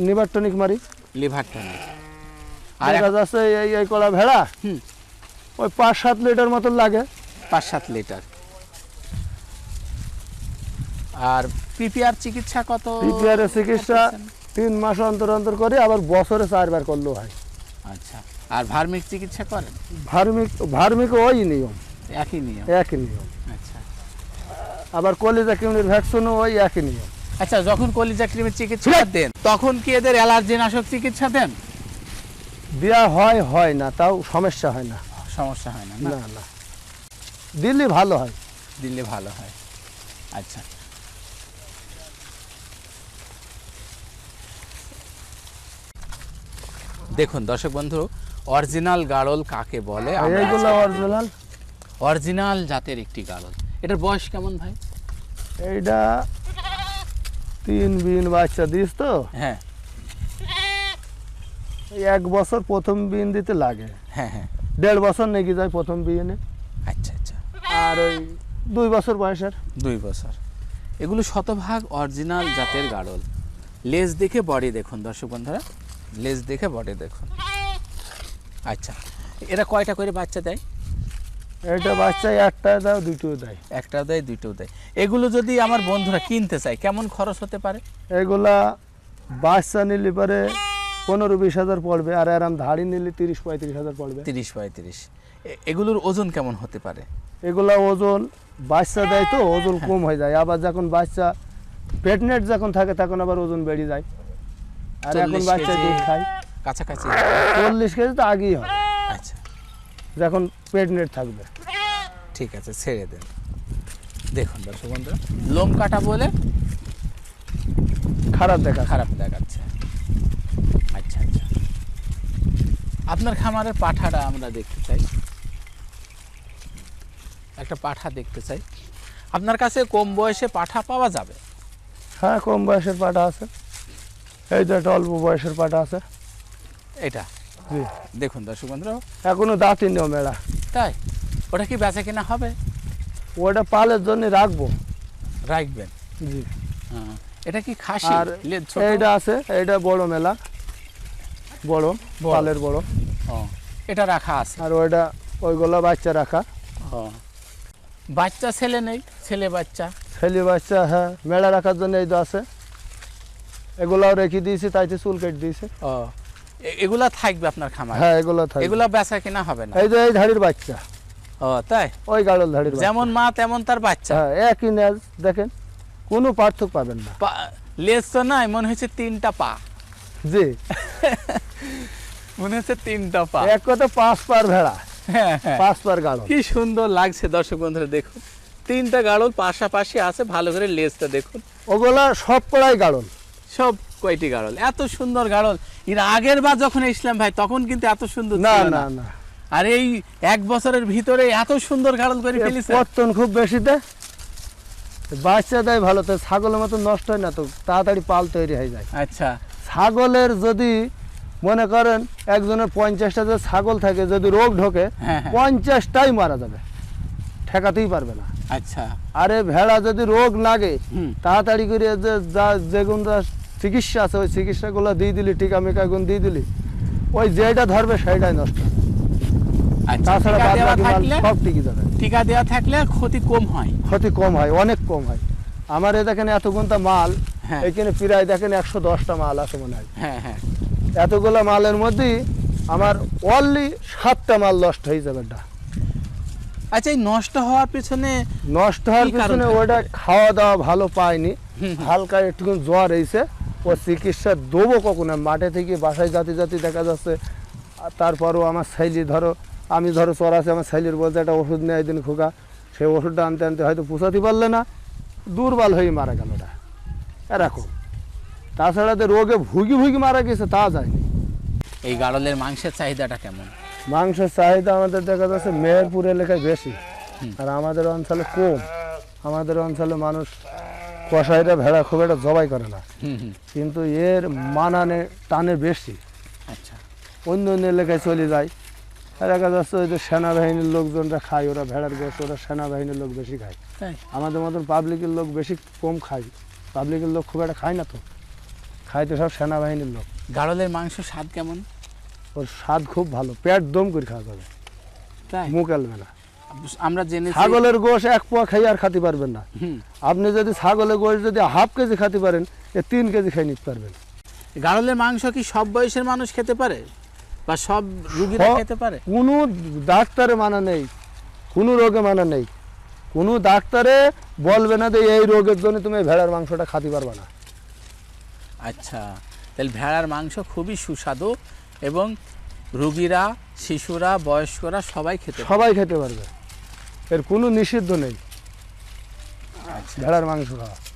নিবার টনিক মারি। Liver tonic. আর এক- যাচ্ছে এই এই কলা ভেড়া হুম। ওই পাঁচ সাত লিটার মতন লাগে। পাঁচ সাত লিটার। আর পিপিআর চিকিৎসা কত পিপিআর চিকিৎসা তিন মাস অন্তর অন্তর করে আবার বছরে চারবার করলেও হয়। আচ্ছা। আর ভার্মিক চিকিৎসা করেন? ভার্মিক ভার্মিক ওই নিয়ম। একই নিয়ম। একই নিয়ম। আচ্ছা। আবার কলিজা কিমনির ভ্যাকসিনও ওই একই নিয়ম। আচ্ছা যখন কলিজা ক্রিমের চিকিৎসা দেন তখন কি এদের অ্যালার্জি নাশক চিকিৎসা দেন? দেওয়া হয় হয় না তাও সমস্যা হয় না। সমস্যা হয় না না? না দিল্লি ভালো হয়। দিলে ভালো হয়। আচ্ছা। দেখুন দর্শক বন্ধু অরিজিনাল গাড়ল কাকে বলে? এইগুলো অরিজিনাল? অরিজিনাল জাতের একটি গাড়ল এটার বয়স কেমন ভাই? এইটা তিন বিন বাচ্চা দিস তো? হ্যাঁ। এক বছর প্রথম বিন দিতে লাগে। হ্যাঁ হ্যাঁ। দেড় বছর নাকি যায় প্রথম বিয়ে আচ্ছা আচ্ছা। আর ওই দুই বছর বয়সের। দুই বছর। এগুলো শতভাগ অরিজিনাল জাতের গাড়ল। লেজ দেখে বডি দেখুন দর্শক বন্ধুরা। লেজ দেখে বডি দেখুন। আচ্ছা এরা কয়টা করে বাচ্চা দেয়? এটা বাচ্চা একটা দাও দুটো দেয়। একটা দেয় দুটো দেয়। এগুলো যদি আমার বন্ধুরা কিনতে চায় কেমন খরচ হতে পারে? এগুলা বাচ্চা নিলে পরে পনেরো বিশ হাজার পড়বে আর এরম ধাড়ি নিলে তিরিশ পঁয়ত্রিশ হাজার পড়বে। তিরিশ পঁয়ত্রিশ। এগুলোর ওজন কেমন হতে পারে? এগুলা ওজন বাচ্চা দেয় তো ওজন কম হয়ে যায়। আবার যখন বাচ্চা প্রেগনেন্ট যখন থাকে তখন আবার ওজন বেড়ে যায়। আর এখন বাচ্চা। দুধ খায়। কাছাকাছি। চল্লিশ কেজি তো আগেই হয়। আচ্ছা। যখন প্রেগনেন্ট থাকবে। ঠিক আছে ছেড়ে দেন। দেখুন দর্শক বন্ধুরা লোম কাটা বলে খারাপ দেখা খারাপ দেখাচ্ছে। আচ্ছা আচ্ছা। আপনার খামারের পাঠাটা আমরা দেখতে চাই। একটা পাঠা দেখতে চাই। আপনার কাছে কম বয়সে পাঠা পাওয়া যাবে? হ্যাঁ কম বয়সের পাঠা আছে। এই তো একটা অল্প বয়সের পাঠা আছে। এটা? জি। দেখুন দর্শক বন্ধুরা। এখনও দাঁতই নেও মেলা। তাই? ওটা কি বেচা কিনা হবে? ওটা পালের জন্য রাখব। রাখবেন? জি। হ্যাঁ। এটা কি খাসি? আর? এইটা আছে এটা বড় মেলা। বড়। পালের বড়। এটা রাখা আছে? আর ওইটা ওইগুলো বাচ্চা রাখা। বাচ্চা ছেলে নেই? ছেলে বাচ্চা? ছেলে বাচ্চা হ্যাঁ মেলা রাখার জন্য এই তো আছে। এগুলাও রেখে দিয়েছি তাইতে চুল কেটে দিয়েছে। এগুলা থাকবে আপনার খামার? হ্যাঁ এগুলো থাকবে। এগুলা বেচা কিনা হবে না? এই যে এই ধাড়ির বাচ্চা। ও তাই? ওই গাড়ল ধাড়ির যেমন মা তেমন তার বাচ্চা। হ্যাঁ একই নেজ দেখেন কোনো পার্থক্য পাবেন না। লেজ তো নাই মনে হচ্ছে তিনটা পা। জি। মনে হচ্ছে তিনটা পা। এক কথা পাঁচ পার ভেড়া। হ্যাঁ, হ্যাঁ। পাঁচ পার গাড়ল। কি সুন্দর লাগছে দর্শক বন্ধুরা দেখুন। তিনটা গাড়ল পাশাপাশি আছে ভালো করে লেজটা দেখুন। ওগুলা সব কড়াই গাড়ল। সব কয়টি গাড়ল? এত সুন্দর গাড়ল। এর আগের বার যখন এসলাম ভাই তখন কিন্তু এত সুন্দর না। না না। আর এই এক বছরের ভিতরে এত সুন্দর গাড়ল করে ফেলিছে। পত্তন খুব বেশিতে বাচ্চা দেয় ভালো তো ছাগলের মতো নষ্ট হয় না তো তাড়াতাড়ি পাল তৈরি হয়ে যায়। আচ্ছা। ছাগলের যদি মনে করেন একজনের পঞ্চাশটা যে ছাগল থাকে যদি রোগ ঢোকে হ্যাঁ, হ্যাঁ। পঞ্চাশটাই মারা যাবে। ঠেকাতেই পারবে না। আচ্ছা। আরে ভেড়া যদি রোগ লাগে তাড়াতাড়ি করে যে যা যেগুন যা চিকিৎসা আছে ওই চিকিৎসাগুলো দিয়ে দিলি টিকা মিকা গুণ দিয়ে দিলি ওই যেটা ধরবে সেইটাই নষ্ট। হবে। তাছাড়া বাদ দেওয়া বাকি মাল থাকলে সব টিকে যাবে। টিকা দেওয়া থাকলে ক্ষতি কম হয়। ক্ষতি কম হয় অনেক কম হয়। আমার এ দেখেন এত মাল হ্যাঁ। এখানে প্রায় দেখেন একশো দশটা মাল আছে মনে হয়। হ্যাঁ হ্যাঁ। এতগুলো মালের মধ্যেই আমার অনলি সাতটা মাল নষ্ট হয়ে যাবে এটা। আচ্ছা এই নষ্ট হওয়ার পেছনে নষ্ট হওয়ার পিছনে ওটা খাওয়া দাওয়া ভালো পায়নি। হালকা একটু জ্বর হয়েছে ও চিকিৎসা দেবো কখন? মাঠে থেকে বাসায় জাতি জাতি দেখা যাচ্ছে আর তারপরও আমার শৈলী ধরো আমি ধরো চর আছে আমার শৈলীর বলতে একটা ওষুধ নেয় দিন খোকা। সেই ওষুধটা আনতে আনতে হয়তো পুষাতে পারলে না দুর্বল হয়ে মারা গেল ওটা। এরকম। তাছাড়া তো রোগে ভুগি ভুগি মারা গেছে তা যায়নি। এই গাড়লের মাংসের চাহিদাটা কেমন? মাংসের চাহিদা আমাদের দেখা যাচ্ছে মেহেরপুর এলাকায় বেশি। আর আমাদের অঞ্চলে কম। আমাদের অঞ্চলে মানুষ কষাইরা ভেড়া খুব একটা জবাই করে না। কিন্তু এর মানানে টানে বেশি। আচ্ছা। অন্য অন্য এলাকায় চলে যায়। দেখা যাচ্ছে ওই যে সেনাবাহিনীর লোকজনরা খায় ওরা ভেড়ার গোস ওরা সেনাবাহিনীর লোক বেশি খায়। আমাদের মতন পাবলিকের লোক বেশি কম খায়। পাবলিকের লোক খুব একটা খায় না তো। খাইতে সব সেনাবাহিনীর লোক। গাড়লের মাংস স্বাদ কেমন? ওর স্বাদ খুব ভালো। পেট দম করে খাওয়া যাবে। তাই? মুখ আলবে না। আমরা জেনেছি ছাগলের গোশ এক পোয়া খাই আর খাতে পারবেন না। আপনি যদি ছাগলের গোশ যদি হাফ কেজি খাতে পারেন এ তিন কেজি খাই নিতে পারবেন। গাড়লের মাংস কি সব বয়সের মানুষ খেতে পারে? বা সব রুগীরা খেতে পারে? কোনো ডাক্তারে মানা নেই কোনো রোগে মানা নেই। কোনো ডাক্তারে বলবে না যে এই রোগের জন্য তুমি ভেড়ার মাংসটা খাতে পারবে না। আচ্ছা তাহলে ভেড়ার মাংস খুবই সুস্বাদু এবং রুগীরা শিশুরা বয়স্করা সবাই খেতে সবাই খেতে পারবে। এর কোনো নিষিদ্ধ নেই। আচ্ছা। ভেড়ার মাংস খাওয়া।